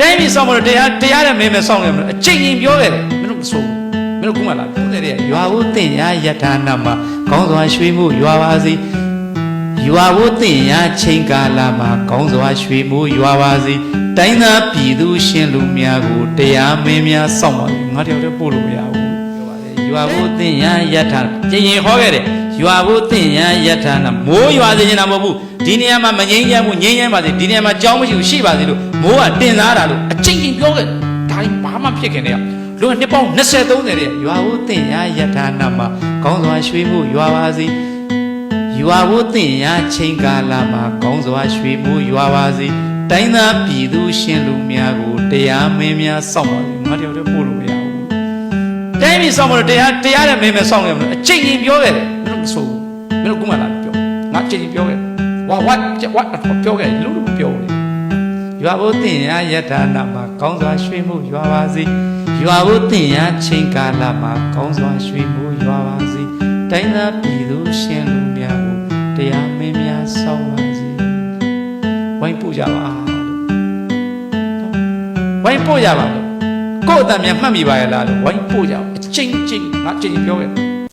တိုင်းပြည်ဆောင်မလို့တရားတရားတဲ့မင်းမဆောင်ရမလို့အချိန်ကြီးပြောခဲ့တယ်မင်းတို့မဆိုဘူးမင်းတို့ခုမှလာပြောတယ်တဲ့ရွာဦးတင်ရယထာနာမှာကောင်းစွာရွှေမှုရွာပါစေရွာဦးတင်ရချိန်ကာလမှာကောင်းစွာရွှေမှုရွာပါစေတိုင်းသားပြည်သူရှင်လူများကိုတရားမင်းများစောင့်ပါစေငါတယောက်တည်းပို့လို့မရဘူးပြောပါတယ် ရွာဦးတင်ရယထာကျင်ရင်ဟောခဲ့တယ်ရွာဦးတင်ရယထာနာမိုးရွာစေချင်တာမဟုတ်ဘူးဒီနေရာမှာမငိမ့်ရဘူးငိမ့်ရပါစေဒီနေရာမှာကြောင်းမရှိဘူးရှိပါစေလို့မိုးကတင်သားတာလို့အချိန်ချင်းပြောခဲ့တယ်ဒါရင်ဘာမှဖြစ်ခင်တည်းကလူကနှစ်ပေါင်း20 30တဲ့ရွာဦးတင်ရယထာနာမှာကောင်းစွာရွှေမှုရွာပါစေရွာဝတင်ရချိန်ကာလမှာကောင်းစွာရွှေမှုရွာပါစေတိုင်းသားပြည်သူရှင်လူများကိုတရားမင်းများစောင့်ပါစေငါတယောက်တည်းပို့လို့မရဘူး တိုင်းပြည်စောင့်မလို့တရားတရားတဲ့မင်းမစောင့်ရမလို့အချိန်ကြီးပြောခဲ့တယ်မင်းတို့မဆိုဘူးမင်းတို့ကမှလာပြောငါအချိန်ကြီးပြောခဲ့ဝါဝတ်ဝတ်ပြောခဲ့လူလူပြောတယ်ရွာဘုတင်ရယထာနာမှာကောင်းစွာရွှေမှုရွာပါစေရွာဘုတင်ရချိန်ကာလမှာကောင်းစွာရွှေမှုရွာပါစေတိုင်းသားပြည်သူရှင်လူများကိုတရားမင်းများစောင့်ပါစေဝိုင်းပို့ကြပါလို့ဝိုင်းပို့ကြပါလို့ ကိုယ့်အတန်များမှတ်မိပါရဲ့လားလို့ဝိုင်းပို့ကြအောင်အချိန်ချင်းငါအချိန်ချင်းပြောခဲ့